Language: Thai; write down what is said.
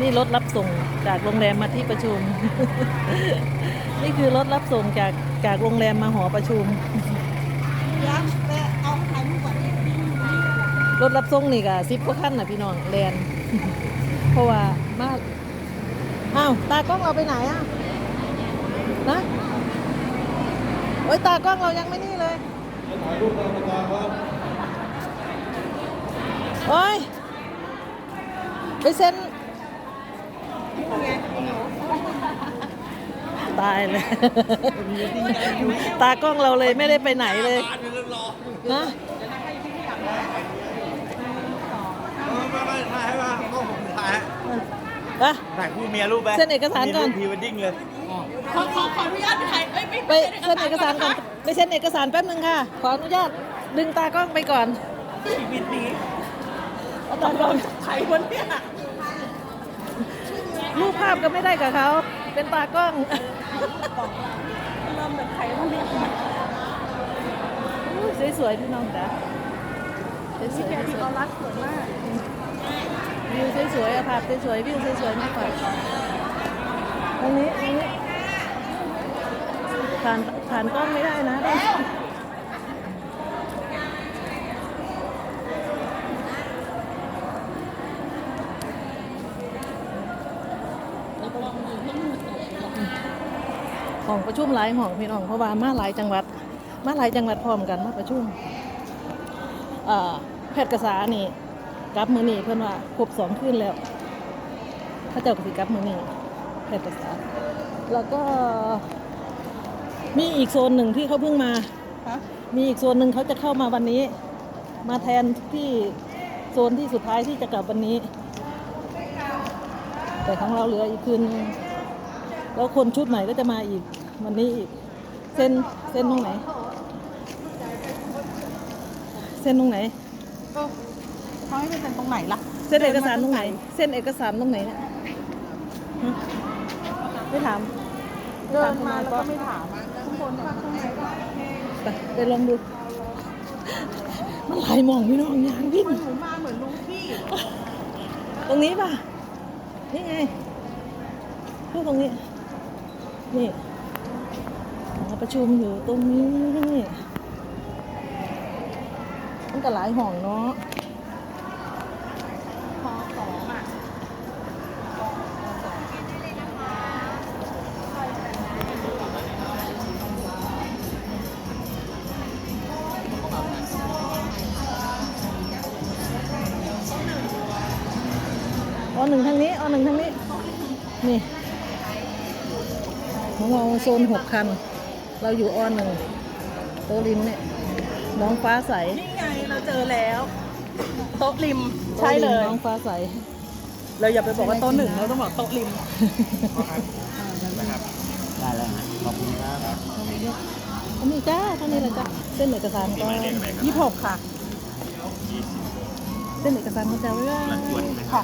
นี่รถรับส่งจากโรงแรมมาที่ประชุม นี่คือรถรับส่งจากจากโรงแรมมาหอประชุม รถรับส่งนี่ก็ซิปก็ขั้นน่ะพี่น้องแลนเพราะว่ามากอ้าวตากล้องเราไปไหนอะนะโอ้ยตากล้องเรายังไม่นี่เลยโอ้ยไปเซ็น ตายเลย ตากล้องเราเลยไม่ได้ไปไหนเลยนะไม่ไม่ถ่ายให้มาก็ผมถ่ายให้อะถ่ายคู่เมียรูปไปเซ็นเอกสารก่อนพรีเวดดิ้งเลยขอขอขออนุญาตถ่ายเอ้ยไม่ไปเซ็นเอกสารก่อนไปเซ็นเอกสารแป๊บนึงค่ะ ขออนุญาตดึงตากล้องไปก่อนชีวิตนี้เอาตากล้องใครวันเนี้ยรูปภาพก็ไม่ได้กับเขา เป็นตากล้องเริ่มแบบใครวันเนี้ยอุ๊ยสวยๆพี่น้องจ๋าสวยแกๆที่เขารักสวยมากวิวสวยๆอะภาพสวยๆวิวสวยๆมากกว่าตรงนี้ตรงนี้ผ่านผ่านกล้องไม่ได้นะห้ องประชุมหลายห้องพี่น้องเพราะว่ามาหลายจังหวัด มาหลายจังหวัดพร้อมกันมาประชุมเอ่อแพทย์กษานี่กลับมือนี่เพื่อนว่าครบสองคืนแล้วถ้าเจ้ากสิกลับมือนี่แพทย์กษาแล้วก็ มีอีกโซนหนึ่งที่เขาเพิ่งมาฮะมีอีกโซนหนึ่งเขาจะเข้ามาวันนี้ มาแทนที่โซนที่สุดท้ายที่จะกลับวันนี้ แต่ของเราเหลืออีกคืนนึง แล้วคนชุดใหม่ก็จะมาอีกวันนี้อีก เส้นเส้นตรงไหน เส้นตรงไหนเออเขาให้เป็นตรงไหนล่ะ เส้นเอกสารตรงไหน เส้นเอกสารตรงไหนเนี่ยฮะไม่ถามเดินมาแล้วก็ไม่ถามข้างบนข้างไหนก็ไปไปลองดู มันหลายหมองพี่น้องยางวิ่งหนูมาเหมือนลุงพี่ ตรงนี้ป่ะ นี่ไงพูดตรงนี้ นี่หอประชุมอยู่ตรงนี้มันก็หลายห้องเนาะพอสองอะอ๋อหนึ่งทางนี้อ๋อหนึ่งทางนี้ นี่ ของเราโซนหกคัน เราอยู่ออหนึ่งโตะริมเนี่ยน้องฟ้าใสนี่ไงเราเจอแล้ว โต๊ะริมใช่เลย น้องฟ้าใส เราอย่าไปบอกว่าโต๊ะหนึ่งเราต้องบอกโต๊ะริมได้แล้วฮะขอบคุณครับอันนี้จ้าเท่านี้แหละจ้าเส้นเอกสารก่อนยี่สิบหกค่ะ เส้นเอกสารเขาจะไว้ว่าค่ะ